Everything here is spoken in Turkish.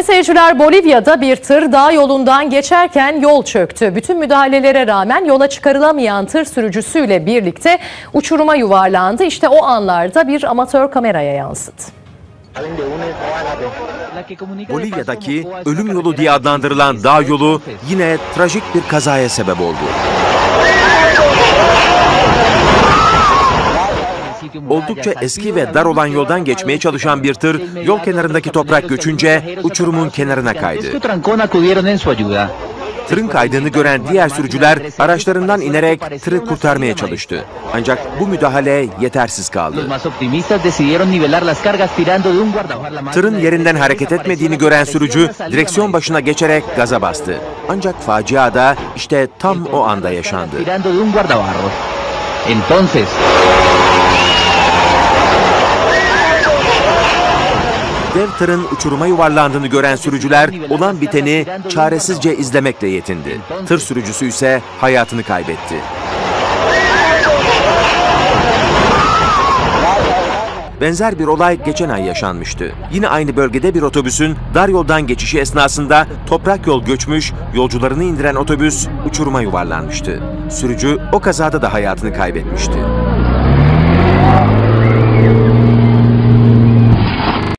Ve seyirciler Bolivya'da bir tır dağ yolundan geçerken yol çöktü. Bütün müdahalelere rağmen yola çıkarılamayan tır sürücüsüyle birlikte uçuruma yuvarlandı. İşte o anlarda bir amatör kameraya yansıdı. Bolivya'daki ölüm yolu diye adlandırılan dağ yolu yine trajik bir kazaya sebep oldu. Oldukça eski ve dar olan yoldan geçmeye çalışan bir tır yol kenarındaki toprak göçünce uçurumun kenarına kaydı. Tırın kaydığını gören diğer sürücüler araçlarından inerek tırı kurtarmaya çalıştı. Ancak bu müdahale yetersiz kaldı. Tırın yerinden hareket etmediğini gören sürücü direksiyon başına geçerek gaza bastı. Ancak facia da işte tam o anda yaşandı. Entonces, Dev tırın uçuruma yuvarlandığını gören sürücüler olan biteni çaresizce izlemekle yetindi. Tır sürücüsü ise hayatını kaybetti. Benzer bir olay geçen ay yaşanmıştı. Yine aynı bölgede bir otobüsün dar yoldan geçişi esnasında toprak yol göçmüş, yolcularını indiren otobüs uçuruma yuvarlanmıştı. Sürücü o kazada da hayatını kaybetmişti.